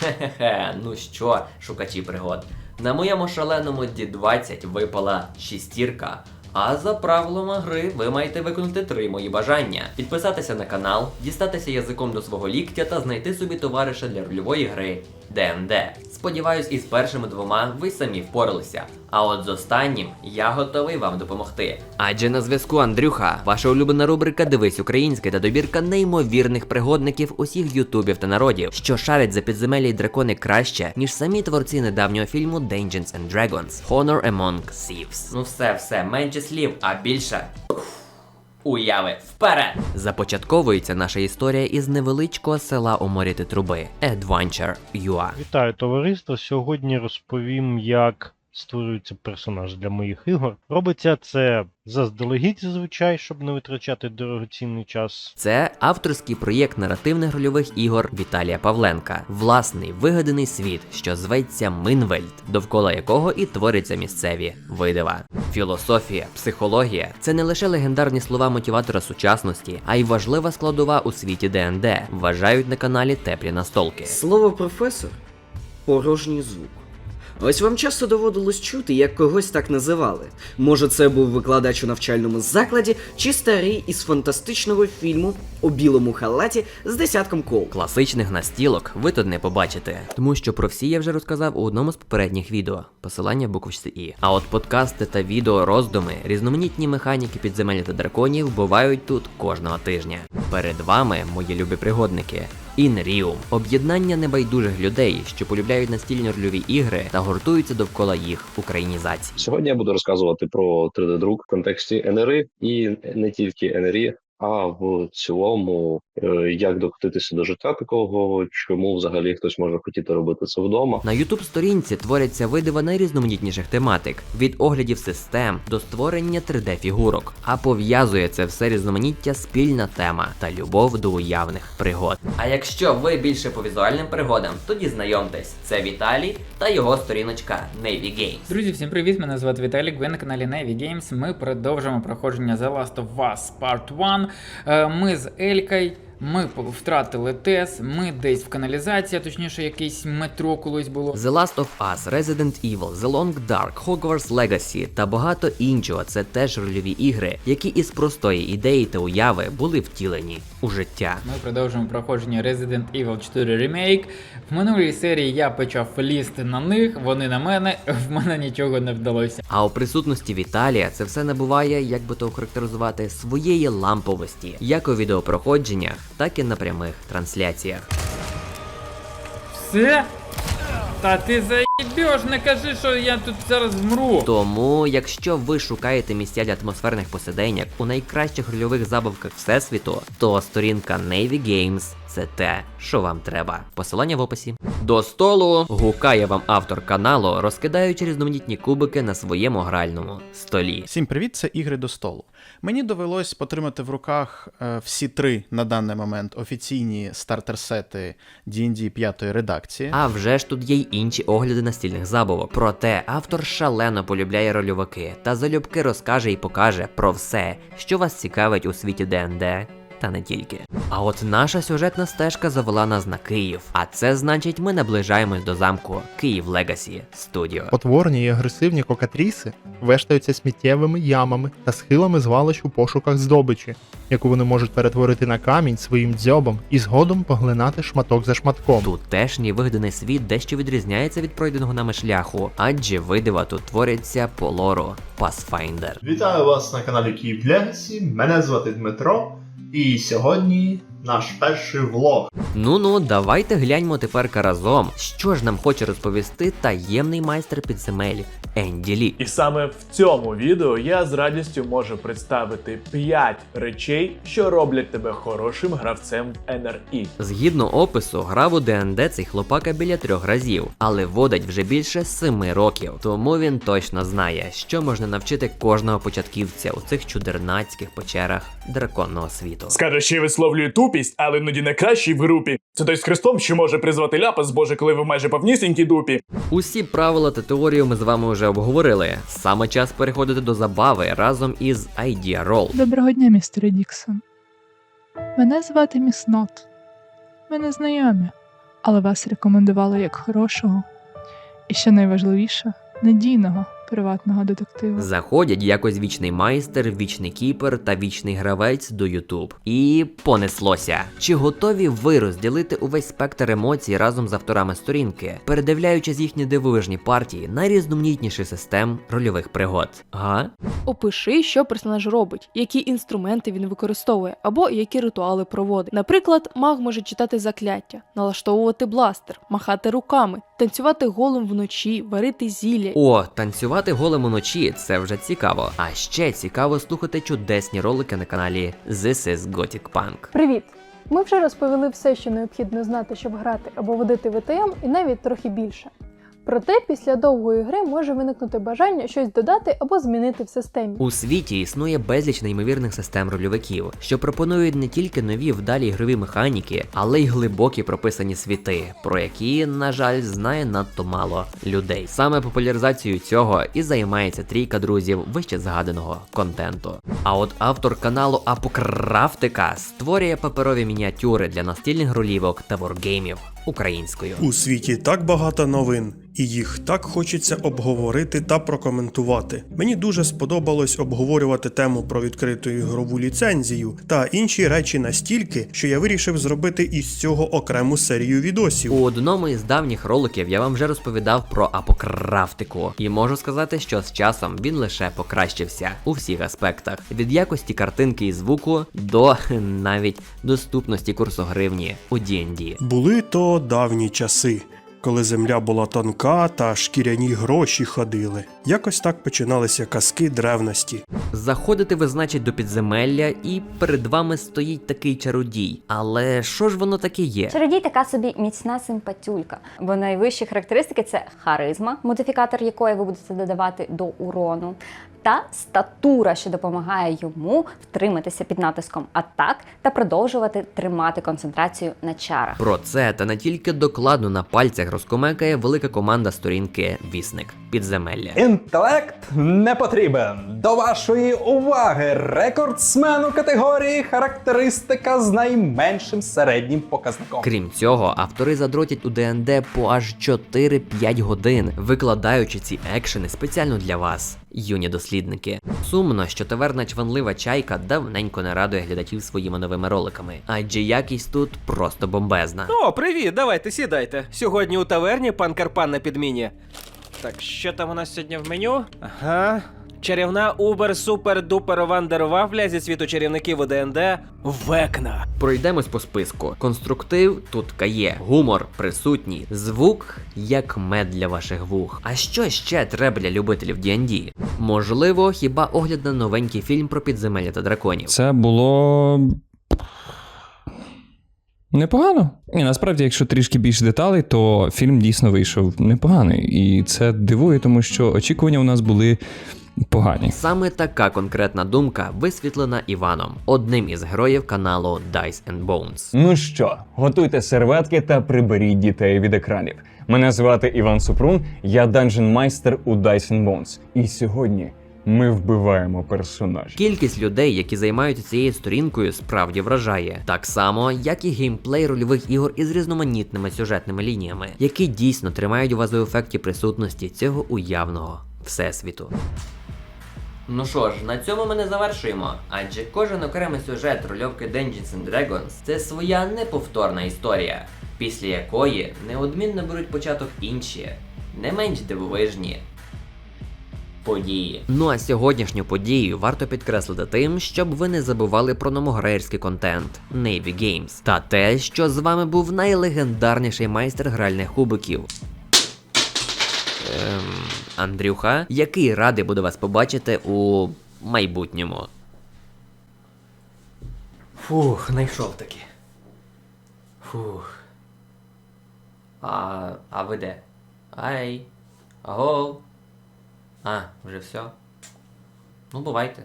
Хе-хе, ну що, шукачі пригод. На моєму шаленому D20 випала шістірка. А за правилами гри ви маєте виконати три мої бажання: підписатися на канал, дістатися язиком до свого ліктя та знайти собі товариша для рольової гри ДНД. Сподіваюсь, із першими двома ви самі впоралися. А от з останнім я готовий вам допомогти. Адже на зв'язку Андрюха, ваша улюблена рубрика Дивись українське та добірка неймовірних пригодників усіх ютубів та народів, що шарять за підземелля й дракони краще, ніж самі творці недавнього фільму Dungeons and Dragons Honor Among Thieves. Ну все, все, менше слів, а більше. Уяви вперед! Започатковується наша історія із невеличкого села у морі труби Adventure UA. Вітаю товариство. Сьогодні розповім, як створюється персонаж для моїх ігор. Робиться це заздалегідь зазвичай, щоб не витрачати дорогоцінний час. Це авторський проєкт наративних рольових ігор Віталія Павленка, власний вигаданий світ, що зветься Минвельд, довкола якого і творяться місцеві видива. Філософія, психологія це не лише легендарні слова мотиватора сучасності, а й важлива складова у світі ДНД. Вважають на каналі Теплі настолки. Слово професор порожній звук. Ось вам часто доводилось чути, як когось так називали. Може, це був викладач у навчальному закладі, чи старий із фантастичного фільму у білому халаті з десятком кол. Класичних настілок ви тут не побачите, тому що про всі я вже розказав у одному з попередніх відео. Посилання в буквочці І. А от подкасти та відео роздуми, різноманітні механіки підземелля та драконів бувають тут кожного тижня. Перед вами, мої любі пригодники. Інріум об'єднання небайдужих людей, що полюбляють настільні рольові ігри та гуртуються довкола їх українізації. Сьогодні я буду розказувати про 3D-друк в контексті НРІ і не тільки НРІ, а в цілому, е, як докотитися до життя такого, чому взагалі хтось може хотіти робити це вдома. На youtube сторінці творяться видива найрізноманітніших тематик від оглядів систем до створення 3D-фігурок. А пов'язує це все різноманіття спільна тема та любов до уявних пригод. А якщо ви більше по візуальним пригодам, тоді знайомтесь, це Віталій та його сторіночка Navy Games. Друзі, всім привіт! Мене звати Віталік. Ви на каналі Navy Games. Ми продовжуємо проходження The Last of Us Part 1. Е, Ми з Елькою. Ми втратили тес, ми десь в каналізації, точніше, якесь метро колись було. The Last of Us, Resident Evil, The Long Dark, Hogwarts Legacy та багато іншого це теж рольові ігри, які із простої ідеї та уяви були втілені у життя. Ми продовжуємо проходження Resident Evil 4 Remake. В минулій серії я почав лізти на них, вони на мене, в мене нічого не вдалося. А у присутності Віталія це все набуває, як би то охарактеризувати, своєї ламповості, як у відеопроходженнях, так і на прямих трансляціях. Все? Та ти заїбеш, не кажи, що я тут зараз вмру. Тому, якщо ви шукаєте місця для атмосферних посиденьок у найкращих рольових забавках всесвіту, то сторінка Navy Games це те, що вам треба. Посилання в описі. До столу гукає вам автор каналу, розкидаючи різноманітні кубики на своєму гральному столі. Всім привіт, це ігри до столу. Мені довелось потримати в руках е, всі три на даний момент офіційні стартер-сети D&D 5 редакції. А вже ж тут є й інші огляди настільних забавок. Проте автор шалено полюбляє рольовики та залюбки розкаже і покаже про все, що вас цікавить у світі ДНД. Та не тільки. А от наша сюжетна стежка завела нас на Київ. А це значить, ми наближаємось до замку Київ Легасі Студіо. Потворні і агресивні кокатріси вештаються сміттєвими ямами та схилами звалищ у пошуках здобичі, яку вони можуть перетворити на камінь своїм дзьобом і згодом поглинати шматок за шматком. Тутешній вигаданий світ дещо відрізняється від пройденого нами шляху, адже видива тут творяться по лору Pathfinder. Вітаю вас на каналі Київ Легасі. Мене звати Дмитро, і сьогодні наш перший влог. Ну ну, давайте гляньмо тепер разом, що ж нам хоче розповісти таємний майстер підземель Енді Лі. І саме в цьому відео я з радістю можу представити 5 речей, що роблять тебе хорошим гравцем в NRI. Згідно опису, грав у ДНД цей хлопака біля трьох разів, але водить вже більше семи років. Тому він точно знає, що можна навчити кожного початківця у цих чудернацьких печерах драконного світу. Скаже, що я висловлюю тупість, але іноді найкращий в групі. Це той з хрестом, що може призвати ляпас, боже, коли ви майже повнісінькі дупі. Усі правила та теорію ми з вами вже обговорили. Саме час переходити до забави разом із Idea Roll. Доброго дня, містере Діксон. Мене звати Міс Нот. Ми не знайомі, але вас рекомендували як хорошого і що найважливіше надійного приватного детектива. Заходять якось вічний майстер, вічний кіпер та вічний гравець до Ютуб. І понеслося. Чи готові ви розділити увесь спектр емоцій разом з авторами сторінки, передивляючись їхні дивовижні партії найрізноманітніших систем рольових пригод? Га? Опиши, що персонаж робить, які інструменти він використовує, або які ритуали проводить. Наприклад, маг може читати закляття, налаштовувати бластер, махати руками, танцювати голим вночі, варити зілля. О, танцювати голим уночі це вже цікаво. А ще цікаво слухати чудесні ролики на каналі This is Gothic Punk. Привіт! Ми вже розповіли все, що необхідно знати, щоб грати або водити ВТМ, і навіть трохи більше. Проте після довгої гри може виникнути бажання щось додати або змінити в системі. У світі існує безліч неймовірних систем рольовиків, що пропонують не тільки нові вдалі ігрові механіки, але й глибокі прописані світи, про які, на жаль, знає надто мало людей. Саме популяризацією цього і займається трійка друзів вище згаданого контенту. А от автор каналу Апокрафтика створює паперові мініатюри для настільних ролівок та воргеймів українською. У світі так багато новин, і їх так хочеться обговорити та прокоментувати. Мені дуже сподобалось обговорювати тему про відкриту ігрову ліцензію та інші речі настільки, що я вирішив зробити із цього окрему серію відосів. У одному із давніх роликів я вам вже розповідав про апокрафтику, і можу сказати, що з часом він лише покращився у всіх аспектах: від якості картинки і звуку до навіть доступності курсу гривні у D&D. Були то давні часи. Коли земля була тонка та шкіряні гроші ходили. Якось так починалися казки древності. Заходите ви, значить, до підземелля, і перед вами стоїть такий чародій. Але що ж воно таке є? Чародій така собі міцна симпатюлька, бо найвищі характеристики це харизма, модифікатор якої ви будете додавати до урону, та статура, що допомагає йому втриматися під натиском атак та продовжувати тримати концентрацію на чарах. Про це та не тільки докладно на пальцях розкомекає велика команда сторінки Вісник підземелля. Інтелект не потрібен. До вашої уваги рекордсмен у категорії характеристика з найменшим середнім показником. Крім цього, автори задротять у ДНД по аж 4-5 годин, викладаючи ці екшени спеціально для вас, юні дослідники. Сумно, що таверна чванлива чайка давненько не радує глядачів своїми новими роликами, адже якість тут просто бомбезна. О, привіт, давайте сідайте. Сьогодні у таверні пан Карпан на підміні. Так, що там у нас сьогодні в меню? Ага. Чарівна Убер Супер Дупер Вандер Вафля зі світу чарівників у ДНД Векна. Пройдемось по списку. Конструктив тут є, гумор присутній, звук як мед для ваших вух. А що ще треба для любителів D&D? Можливо, хіба огляд на новенький фільм про підземелля та драконів. Це було. Непогано. І насправді, якщо трішки більше деталей, то фільм дійсно вийшов непоганий. І це дивує, тому що очікування у нас були погані. Саме така конкретна думка висвітлена Іваном, одним із героїв каналу Dice and Bones. Ну що, готуйте серветки та приберіть дітей від екранів. Мене звати Іван Супрун, я данжен майстер у Dice and Bones. І сьогодні ми вбиваємо персонажів. Кількість людей, які займаються цією сторінкою, справді вражає, так само, як і геймплей рольових ігор із різноманітними сюжетними лініями, які дійсно тримають вас у ефекті присутності цього уявного всесвіту. Ну що ж, на цьому ми не завершуємо, адже кожен окремий сюжет рольовки Dungeons and Dragons це своя неповторна історія, після якої неодмінно беруть початок інші, не менш дивовижні події. Ну а сьогоднішню подію варто підкреслити тим, щоб ви не забували про номограєрський контент Navy Games та те, що з вами був найлегендарніший майстер гральних кубиків. Ем, Андрюха, який радий буде вас побачити у майбутньому. Фух, знайшов таки. Фух. А, а ви де? Ай. Аго. А, вже все. Ну, бувайте.